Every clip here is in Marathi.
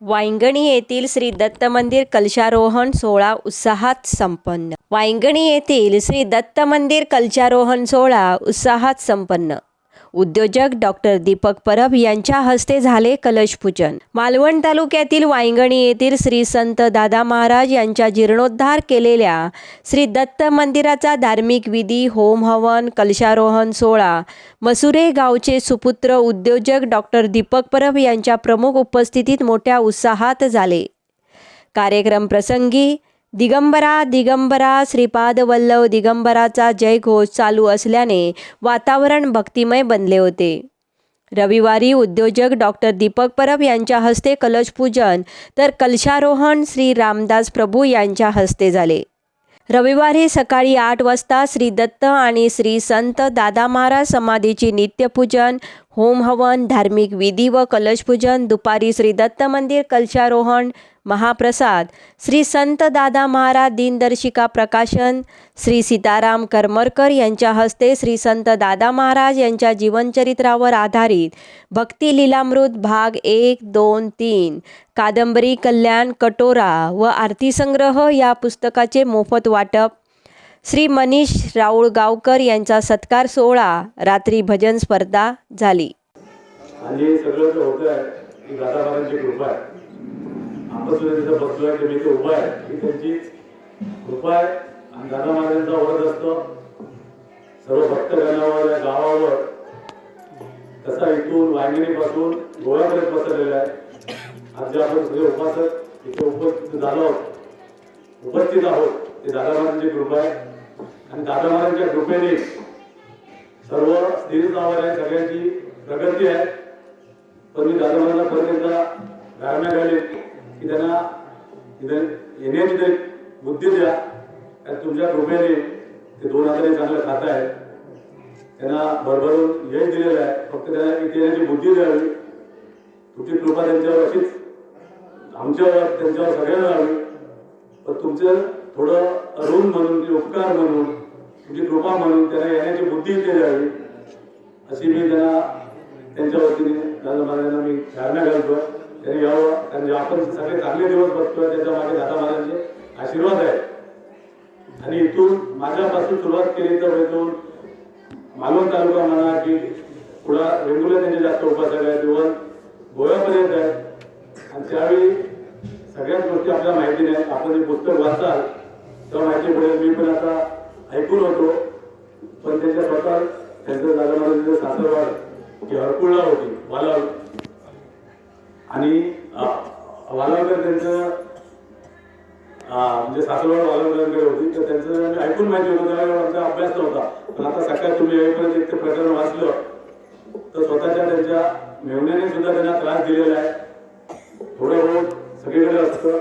वायंगणी येथील श्री दत्त मंदिर कलशारोहण सोहळा उत्साहात संपन्न. वायंगणी येथील श्री दत्त मंदिर कलशारोहण सोहळा उत्साहात संपन्न. उद्योजक डॉक्टर दीपक परब यांच्या हस्ते झाले कलशपूजन मालवण तालुक्यातील वायंगणी येथील श्री संत दादा महाराज यांच्या जीर्णोद्धार केलेल्या श्री दत्त मंदिराचा धार्मिक विधी होम हवन कलशारोहण सोहळा मसुरे गावचे सुपुत्र उद्योजक डॉक्टर दीपक परब यांच्या प्रमुख उपस्थितीत मोठ्या उत्साहात झाले. कार्यक्रम प्रसंगी दिगंबरा दिगंबरा श्रीपादवल्लभ दिगंबराचा जयघोष चालू असल्याने वातावरण भक्तिमय बनले होते. रविवारी उद्योजक डॉक्टर दीपक परब यांच्या हस्ते कलशपूजन तर कलशारोहण श्री रामदास प्रभू यांच्या हस्ते झाले. रविवारी सकाळी आठ वाजता श्री दत्त आणि श्री संत दादा महाराज समाधीची नित्यपूजन होम हवन धार्मिक विधी व कलशपूजन दुपारी श्री दत्त मंदिर कलशारोहण महाप्रसाद श्री संत दादा महाराज दिनदर्शिका प्रकाशन श्री सीताराम करमरकर यांच्या हस्ते श्री संत दादा महाराज यांच्या जीवनचरित्रावर आधारित भक्ती लिलामृत भाग एक दोन तीन कादंबरी कल्याण कटोरा व आरती संग्रह या पुस्तकाचे मोफत वाटप श्री मनीष राऊळगावकर यांचा सत्कार सोहळा रात्री भजन स्पर्धा झाली. आणि सगळं जे होत आहे ही कृपा आहे. आपण सुद्धा तिथं मी उभा आहे ही त्यांची कृपा आहे. आणि दादा महाराजांचा असतो. सर्व भक्तगणावर या गावावर. कसा इथून वांगणीपासून गोव्यापर्यंत पसरलेला आहे. आज जे आपण सगळे उपासक इथे उपस्थित झालो उपस्थित आहोत ते दादा महाराजांची कृपा आहे. आणि दादा महाराजांच्या कृपेने सर्व स्थिर नावावर आहे सगळ्यांची प्रगती आहे. पण मी दादा मला परत एकदा गारण्या घालेन की त्यांना येण्याची बुद्धी द्या. आणि तुमच्या कृपेने ते दोन हाताने चांगलं खात आहे. त्यांना भरभरून यश दिलेलं आहे. फक्त त्यांना इथे येण्याची बुद्धी द्यावी. तुमची कृपा त्यांच्यावर अशीच. आमच्यावर त्यांच्यावर सगळ्यांना हवी पण तुमचं थोडं अरुण म्हणून उपकार म्हणून म्हणजे कृपा म्हणून त्याला येण्याची बुद्धी ते द्यावी अशी मी त्यांना त्यांच्या वतीने दादा महाराजांना मी धारणा घालतो त्यांनी यावं कारण आपण सगळे चांगले दिवस बघतोय त्याच्यामागे दादा महाराजांचे आशीर्वाद आहे. आणि इथून माझ्यापासून सुरुवात केली तर इथून मालवण तालुका म्हणा की पुढा वेंगुर्ला त्यांचे जास्त उपासक आहेत इव्हन गोव्यापर्यंत आहे. आणि त्यावेळी सगळ्याच गोष्टी आपल्याला माहिती नाही. आपण जे पुस्तक वाचाल तेव्हा माहिती पडेल. मी पण आता ऐकून होतो पण त्याच्या स्वतः त्यांचं दादा महाराजांचं सासरवाड जी हरकुळला होती वालाव. आणि वालावकर त्यांचं म्हणजे सासरवाड वालावकरांकडे होती तर त्यांचं म्हणजे ऐकून माहिती होतं त्यावेळेला आमचा अभ्यास नव्हता. पण आता सकाळी तुम्ही येईपर्यंत एक ते प्रकरण वाचलं तर स्वतःच्या त्यांच्या मेवण्याने सुद्धा त्यांना त्रास दिलेला आहे. थोडं बहुत सगळीकडे असतं.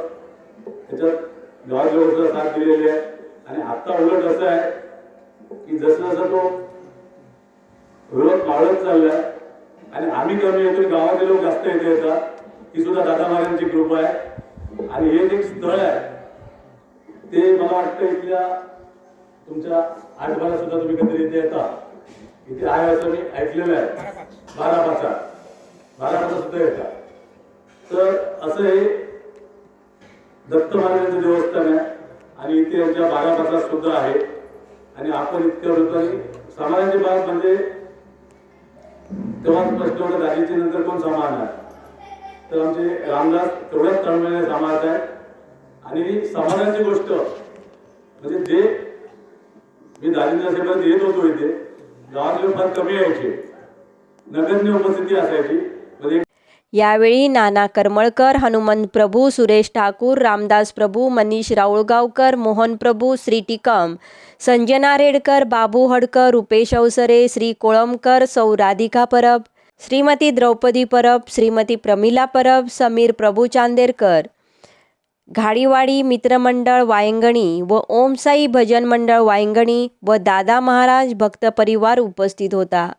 त्याच्यात गावात सुद्धा साथ दिलेली आहे. आणि आता उलट असं आहे की जसं जसं तो विरोध वाढत चाललाय आणि आम्ही कमी येतो गावातले लोक जास्त इथे येतात ही सुद्धा दादा महाराजांची कृपा आहे. आणि हे जे स्थळ आहे ते मला वाटतं इथल्या तुमच्या आठवड्यात सुद्धा तुम्ही कधी इथे येता इथे आहे असं मी ऐकलेलं आहे. बारा पाचा बारा पाचा सुद्धा येतात तर असं हे दत्त महाराजांचं देवस्थान आहे. आणि इथे यांच्या बारा सुद्धा आहे आणि आपण इतक्या वृत्ताने समाजाची बाब म्हणजे तेव्हा प्रश्न होता दाजीच्या नंतर कोण समाजणार तर आमचे रामदास तेवढ्याच तळमळीने समाज आहे आणि समाजाची गोष्ट म्हणजे जे मी दाजींच्या सेवेत येत होतो इथे गावातले फार कमी यायचे. नगण्य उपस्थिती असायची. यावेळी नाना करमळकर हनुमंत प्रभू सुरेश ठाकूर रामदास प्रभू मनीष राऊळगावकर मोहन प्रभू श्री टिकम संजना रेडकर बाबू हडकर रुपेश अवसरे श्री कोळंबकर सौ राधिका परब श्रीमती द्रौपदी परब श्रीमती प्रमिला परब समीर प्रभू चांदेरकर घाडीवाडी मित्रमंडळ वायंगणी व ओमसाई भजन मंडळ वायंगणी व दादा महाराज भक्त परिवार उपस्थित होता.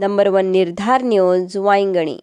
Number one Nirdhar news Wangani